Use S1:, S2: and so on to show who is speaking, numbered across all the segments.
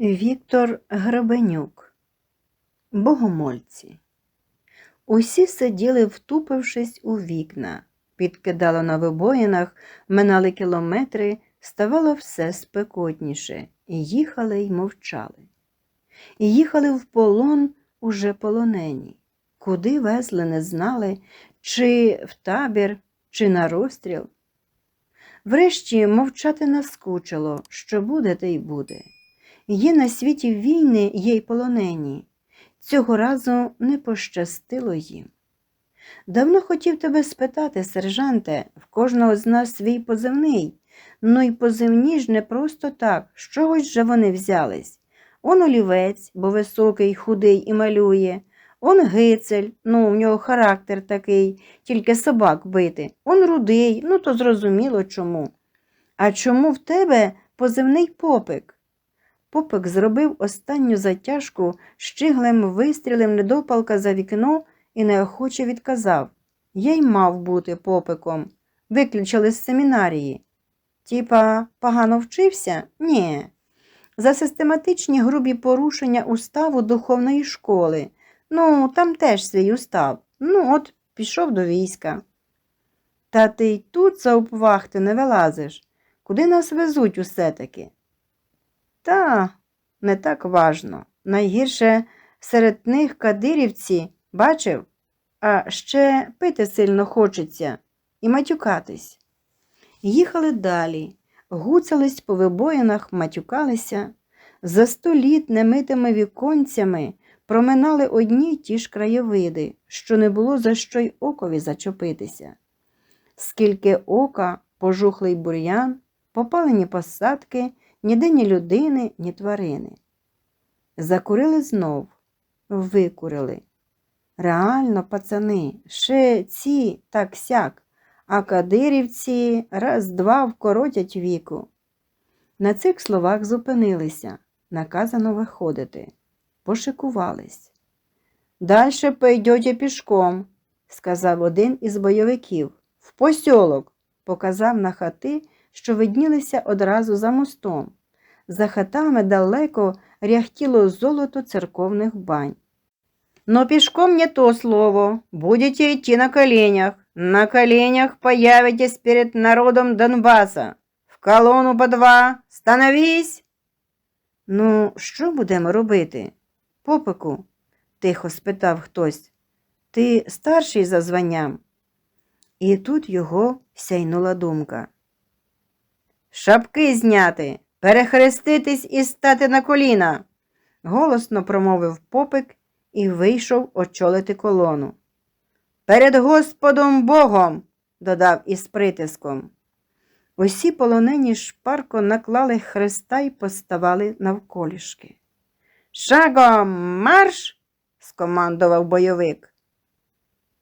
S1: Віктор Гребенюк Богомольці. Усі сиділи, втупившись у вікна, підкидало на вибоїнах, минали кілометри, ставало все спекотніше, і їхали й мовчали. І їхали в полон уже полонені. Куди везли, не знали, чи в табір, чи на розстріл. Врешті мовчати наскучило, що буде, те й буде. Є на світі війни, є й полонені. Цього разу не пощастило їм. Давно хотів тебе спитати, сержанте, в кожного з нас свій позивний. Ну й позивні ж не просто так, з чогось же вони взялись. Он олівець, бо високий, худий і малює. Он гицель, ну, в нього характер такий, тільки собак бити. Он рудий, ну то зрозуміло чому. А чому в тебе позивний попик? Попик зробив останню затяжку, щиглем вистрілив недопалка за вікно і неохоче відказав. Я й мав бути попиком. Виключили з семінарії. Тіпа, погано вчився? Ні. За систематичні грубі порушення уставу духовної школи. Ну, там теж свій устав. Ну, от пішов до війська. Та ти й тут за обвахти не вилазиш. Куди нас везуть усе таки? Та не так важно. Найгірше серед них кадирівці, бачив, а ще пити сильно хочеться і матюкатись. Їхали далі, гуцались по вибоїнах, матюкалися, за сто літ немитими віконцями проминали одні й ті ж краєвиди, що не було за що й окові зачепитися. Скільки ока, пожухлий бур'ян, попалені посадки, ніде ні людини, ні тварини. Закурили знов, викурили. Реально, пацани, ще ці так сяк, а кадирівці раз-два вкоротять віку. На цих словах зупинилися, наказано виходити, пошикувались. Дальше пойдете пішком, сказав один із бойовиків. В посьолок, показав на хати, що виднілися одразу за мостом. За хатами далеко ряхтіло золото церковних бань. Но пешком не то слово. Будете идти на коленях. На коленях появитесь перед народом Донбаса. В колону по два. Становись. Ну, що будемо робити? Попику, тихо спитав хтось. Ти старший за званням? І тут його сяйнула думка. Шапки зняти, перехреститись і стати на коліна, голосно промовив попик і вийшов очолити колону. Перед Господом Богом, додав із притиском. Усі полонені шпарко наклали хреста й поставали навколішки. Шагом марш! скомандував бойовик.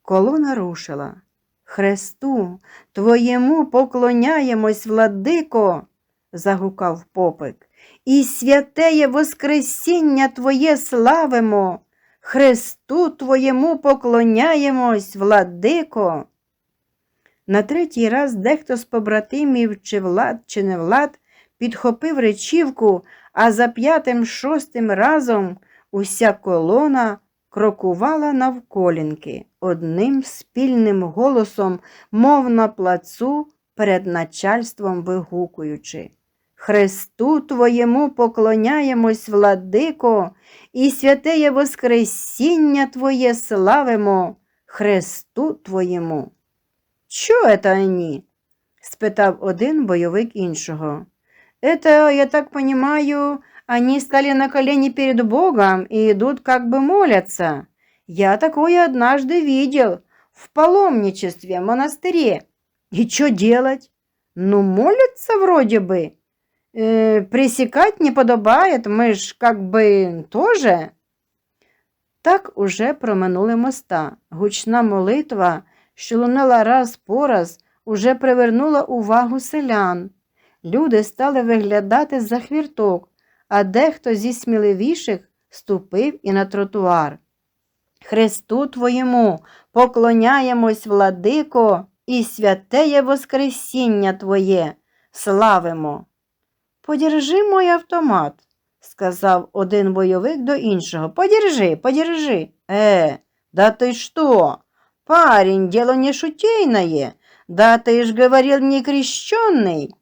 S1: Колона рушила. Хресту, твоєму поклоняємось, владико, загукав попик, і святеє Воскресіння Твоє славимо. Христу Твоєму поклоняємось, владико. На третій раз дехто з побратимів, чи влад, чи не влад, підхопив речівку, а за п'ятим шостим разом уся колона крокувала навколінки одним спільним голосом, мов на плацу, перед начальством вигукуючи. Христу Твоєму поклоняємось, владико, і святеє Воскресіння Твоє славимо, Христу Твоєму. Що это они? спитав один бойовик іншого. Это, я так понимаю, они стали на колени перед Богом и идут как бы молятся. Я такое однажды видел в паломничестве в монастыре. И что делать? Ну, молятся вроде бы. Э, пресекать не подобает, мы ж как бы тоже. Так уже проминули моста. Гучна молитва, що лунала раз по раз, уже привернула увагу селян. Люди стали виглядати за хвірток, а дехто зі сміливіших ступив і на тротуар. Христу Твоєму поклоняємось, владико, і святеє Воскресіння Твоє, славимо. Подержи мой автомат, сказав один бойовик до іншого. Подержи, подержи. Э, да ты что? Парень, дело не шутейное. Да ты ж говорил не крещеный.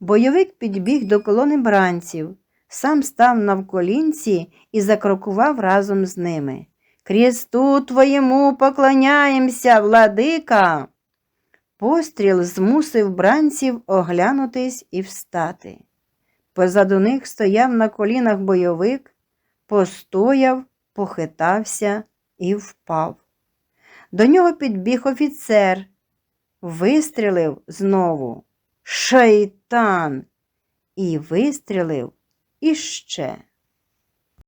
S1: Бойовик підбіг до колони бранців, сам став навколінці і закрокував разом з ними. Кресту твоєму поклоняємося, владика. Постріл змусив бранців оглянутись і встати. Позаду них стояв на колінах бойовик, постояв, похитався і впав. До нього підбіг офіцер, вистрілив знову. Шайтан! І вистрілив іще.